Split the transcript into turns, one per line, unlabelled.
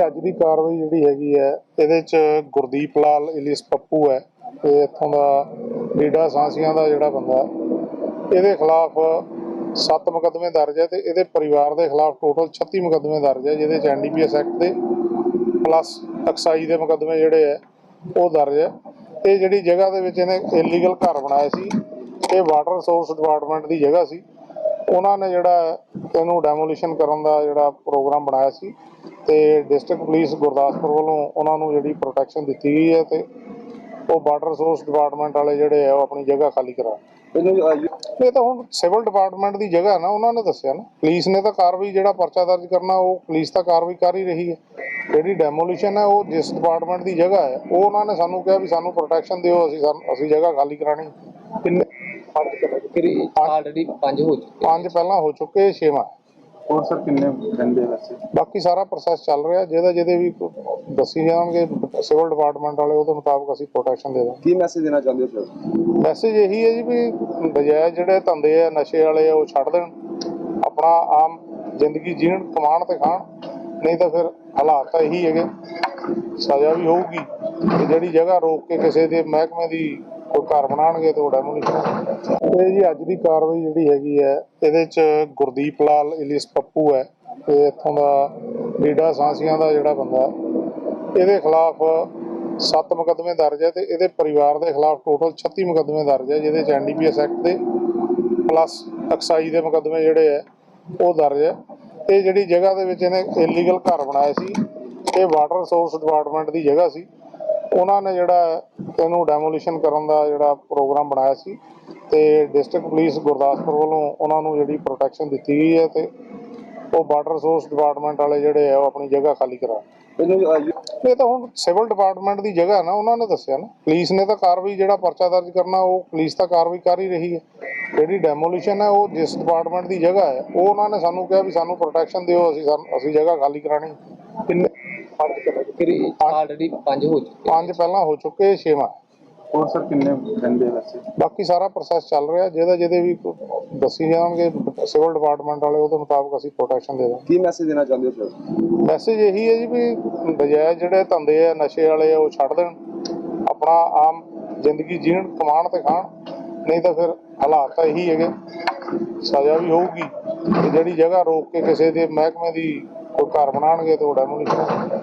ਅੱਜ ਦੀ ਕਾਰਵਾਈ ਜਿਹੜੀ ਹੈਗੀ ਹੈ, ਇਹਦੇ ਚ ਗੁਰਦੀਪ ਲਾਲ ਇਲੀਸ ਪੱਪੂ ਹੈ। ਇਹ ਇੱਥੋਂ ਦਾ ਲੀਡਾ ਸਾਂਸੀਆਂ ਦਾ ਜਿਹੜਾ ਬੰਦਾ, ਇਹਦੇ ਖਿਲਾਫ 7 ਮੁਕੱਦਮੇ ਦਰਜ ਹੈ ਤੇ ਇਹਦੇ ਪਰਿਵਾਰ ਦੇ ਖਿਲਾਫ ਟੋਟਲ 36 ਮੁਕੱਦਮੇ ਦਰਜ ਹੈ, ਜਿਹਦੇ ਚ ਐਨਡੀਪੀਐਸ ਐਕਟ ਦੇ ਪਲੱਸ ਐਕਸਾਈਜ਼ ਦੇ ਮੁਕੱਦਮੇ ਜਿਹੜੇ ਹੈ, ਉਹ ਦਰਜ ਹੈ। ਇਹ ਜਿਹੜੀ ਜਗ੍ਹਾ ਦੇ ਵਿੱਚ ਇਹਨੇ ਇਲੀਗਲ ਘਰ ਬਣਾਇਆ ਸੀ, ਇਹ ਵਾਟਰ ਰਿਸੋਰਸ ਡਿਪਾਰਟਮੈਂਟ ਦੀ ਜਗ੍ਹਾ ਸੀ। ਉਹਨਾਂ ਨੇ ਜਿਹੜਾ ਇਹਨੂੰ ਡੈਮੋਲੀਸ਼ਨ ਕਰਨ ਦਾ ਜਿਹੜਾ ਪ੍ਰੋਗਰਾਮ ਬਣਾਇਆ ਸੀ ਤੇ ਡਿਸਟ੍ਰਿਕਟ ਪੁਲਿਸ ਗੁਰਦਾਸਪੁਰ ਵੱਲੋਂ ਉਹਨਾਂ ਨੂੰ ਜਿਹੜੀ ਪ੍ਰੋਟੈਕਸ਼ਨ ਦਿੱਤੀ ਗਈ ਹੈ ਤੇ ਉਹ ਵਾਟਰ ਰਿਸੋਰਸ ਡਿਪਾਰਟਮੈਂਟ ਵਾਲੇ ਜਿਹੜੇ ਆ ਉਹ ਆਪਣੀ ਜਗ੍ਹਾ ਖਾਲੀ ਕਰਾ ਇਹ ਤਾਂ ਹੁਣ ਸਿਵਲ ਡਿਪਾਰਟਮੈਂਟ ਦੀ ਜਗ੍ਹਾ ਨਾ ਉਹਨਾਂ ਨੇ ਦੱਸਿਆ ਨਾ। ਪੁਲਿਸ ਨੇ ਤਾਂ ਕਾਰਵਾਈ ਜਿਹੜਾ ਪਰਚਾ ਦਰਜ ਕਰਨਾ ਉਹ ਪੁਲਿਸ ਤਾਂ ਕਾਰਵਾਈ ਕਰ ਹੀ ਰਹੀ ਹੈ। ਜਿਹੜੀ ਡੈਮੋਲੀਸ਼ਨ ਹੈ ਉਹ ਜਿਸ ਡਿਪਾਰਟਮੈਂਟ ਦੀ ਜਗ੍ਹਾ ਹੈ ਉਹ ਉਹਨਾਂ ਨੇ ਸਾਨੂੰ ਕਿਹਾ ਵੀ ਸਾਨੂੰ ਪ੍ਰੋਟੈਕਸ਼ਨ ਦਿਓ ਅਸੀਂ ਅਸੀਂ ਜਗ੍ਹਾ ਖਾਲੀ ਕਰਾਣੀ ਕਿੰਨੇ
ਫਿਰ ਆਲਰੇਡੀ ਪੰਜ ਹੋ ਚੁੱਕੇ
ਪੰਜ ਪਹਿਲਾਂ ਹੋ ਚੁੱਕੇ ਛੇਵਾਂ।
ਹੋਰ ਸਰ ਕਿੰਨੇ ਰਹਿੰਦੇ ਵੈਸੇ?
ਬਾਕੀ ਸਾਰਾ ਪ੍ਰੋਸੈਸ ਚੱਲ ਰਿਹਾ ਜਿਹਦਾ ਜਿਹਦੇ ਵੀ ਦੱਸੀ ਜਾਣਗੇ ਸਿਵਲ ਡਿਪਾਰਟਮੈਂਟ ਵਾਲੇ ਉਹਦੇ ਮੁਤਾਬਕ ਅਸੀਂ ਪ੍ਰੋਟੈਕਸ਼ਨ ਦੇ ਦਾਂਗੇ।
ਕੀ ਮੈਸੇਜ ਦੇਣਾ ਚਾਹੁੰਦੇ ਹੋ ਸਰ
ਮੈਸੇਜ ਇਹੀ ਹੈ ਜੀ ਵੀ ਬਜਾਏ ਜਿਹੜੇ ਧੰਦੇ ਆ ਨਸ਼ੇ ਵਾਲੇ ਆ ਉਹ ਛੱਡ ਦੇਣ। ਆਪਣਾ ਆਮ ਜ਼ਿੰਦਗੀ ਜੀਣ ਕਮਾਉਣ ਤੇ ਖਾਣ। ਨਹੀਂ ਤਾਂ ਫਿਰ ਹਾਲਾਤ ਤਾਂ ਇਹੀ ਹੈਗੇ। ਸਜ਼ਾ ਵੀ ਹੋਊਗੀ। ਤੇ ਜਿਹੜੀ ਜਗ੍ਹਾ ਰੋਕ ਕੇ ਕਿਸੇ ਦੇ ਮਹਿਕਮੇ ਦੀ ਉਹ ਘਰ ਬਣਾਉਣਗੇ ਤੇ ਉਹ ਡੈਮੋਲੀਸ਼ਨ ਇਹ ਜੀ ਅੱਜ ਦੀ ਕਾਰਵਾਈ ਜਿਹੜੀ ਹੈਗੀ ਹੈ, ਇਹਦੇ ਚ ਗੁਰਦੀਪ ਲਾਲ ਇਲੀਸ ਪੱਪੂ ਹੈ ਇਹ ਇੱਥੋਂ ਦਾ ਲੀਡਾ ਸਾਂਸੀਆਂ ਦਾ ਜਿਹੜਾ ਬੰਦਾ ਇਹਦੇ ਖਿਲਾਫ 7 ਮੁਕੱਦਮੇ ਦਰਜ ਹੈ ਤੇ ਇਹਦੇ ਪਰਿਵਾਰ ਦੇ ਖਿਲਾਫ ਟੋਟਲ 36 ਮੁਕੱਦਮੇ ਦਰਜ ਹੈ, ਜਿਹਦੇ ਚ ਐਨਡੀਪੀਐਸ ਐਕਟ ਦੇ ਪਲੱਸ ਐਕਸਾਈਜ਼ ਦੇ ਮੁਕੱਦਮੇ ਜਿਹੜੇ ਹੈ, ਉਹ ਦਰਜ ਹੈ। ਇਹ ਜਿਹੜੀ ਜਗ੍ਹਾ ਦੇ ਵਿੱਚ ਇਹਨੇ ਇਲੀਗਲ ਘਰ ਬਣਾਇਆ ਸੀ, ਇਹ ਵਾਟਰ ਰਿਸੋਰਸ ਡਿਪਾਰਟਮੈਂਟ ਦੀ ਜਗ੍ਹਾ ਸੀ। ਉਹਨਾਂ ਨੇ ਜਿਹੜਾ ਇਹਨੂੰ ਡੈਮੋਲੀਸ਼ਨ ਕਰਨ ਦਾ ਜਿਹੜਾ ਪ੍ਰੋਗਰਾਮ ਬਣਾਇਆ ਸੀ ਤੇ ਡਿਸਟ੍ਰਿਕਟ ਪੁਲਿਸ ਗੁਰਦਾਸਪੁਰ ਵੱਲੋਂ ਉਹਨਾਂ ਨੂੰ ਜਿਹੜੀ ਪ੍ਰੋਟੈਕਸ਼ਨ ਦਿੱਤੀ ਗਈ ਹੈ ਤੇ ਉਹ ਵਾਟਰ ਰਿਸੋਰਸ ਡਿਪਾਰਟਮੈਂਟ ਵਾਲੇ ਜਿਹੜੇ ਆ ਉਹ ਆਪਣੀ ਜਗ੍ਹਾ ਖਾਲੀ ਕਰਾ ਇਹ ਤਾਂ ਹੁਣ ਸਿਵਲ ਡਿਪਾਰਟਮੈਂਟ ਦੀ ਜਗ੍ਹਾ ਨਾ ਉਹਨਾਂ ਨੇ ਦੱਸਿਆ ਨਾ। ਪੁਲਿਸ ਨੇ ਤਾਂ ਕਾਰਵਾਈ ਜਿਹੜਾ ਪਰਚਾ ਦਰਜ ਕਰਨਾ ਉਹ ਪੁਲਿਸ ਤਾਂ ਕਾਰਵਾਈ ਕਰ ਹੀ ਰਹੀ ਹੈ। ਜਿਹੜੀ ਡੈਮੋਲੀਸ਼ਨ ਹੈ ਉਹ ਜਿਸ ਡਿਪਾਰਟਮੈਂਟ ਦੀ ਜਗ੍ਹਾ ਹੈ ਉਹ ਉਹਨਾਂ ਨੇ ਸਾਨੂੰ ਕਿਹਾ ਵੀ ਸਾਨੂੰ ਪ੍ਰੋਟੈਕਸ਼ਨ ਦਿਓ ਅਸੀਂ ਅਸੀਂ ਜਗ੍ਹਾ ਖਾਲੀ ਕਰਾਣੀ
ਆਲਰੇਡੀ ਪੰਜ? ਹੋ ਚੁੱਕੇ
ਪੰਜ ਪਹਿਲਾਂ ਹੋ ਚੁੱਕੇ ਛੇਵਾਂ।
ਹੋਰ ਸਰ ਕਿੰਨੇ ਰਹਿੰਦੇ ਵੈਸੇ?
ਬਾਕੀ ਸਾਰਾ ਪ੍ਰੋਸੈਸ ਚੱਲ ਰਿਹਾ ਜਿਹਦਾ ਜਿਹਦੇ ਵੀ ਦੱਸੀ ਜਾਣਗੇ ਸਿਵਲ ਡਿਪਾਰਟਮੈਂਟ ਵਾਲੇ ਉਹਦੇ ਮੁਤਾਬਕ ਅਸੀਂ ਪ੍ਰੋਟੈਕਸ਼ਨ ਦੇ ਦਾਂਗੇ।
ਕੀ ਮੈਸੇਜ ਦੇਣਾ ਚਾਹੁੰਦੇ ਹੋ ਸਰ?
ਮੈਸੇਜ ਇਹੀ ਹੈ ਜੀ ਵੀ ਬਜਾਏ ਜਿਹੜੇ ਧੰਦੇ ਆ ਨਸ਼ੇ ਵਾਲੇ ਆ ਉਹ ਛੱਡ ਦੇਣ। ਆਪਣਾ ਆਮ ਜ਼ਿੰਦਗੀ ਜੀਣ ਕਮਾਉਣ ਤੇ ਖਾਣ। ਨਹੀਂ ਤਾਂ ਫਿਰ ਹਾਲਾਤ ਤਾਂ ਇਹੀ ਹੈਗੇ। ਸਜ਼ਾ ਵੀ ਹੋਊਗੀ। ਜਿਹੜੀ ਜਗ੍ਹਾ ਰੋਕ ਕੇ ਕਿਸੇ ਦੇ ਮਹਿਕਮੇ ਦੀ ਕੋਈ ਘਰ ਬਣਾਉਣਗੇ ਤੇ ਉਹ ਡੈਮੋਲੀਸ਼ਨ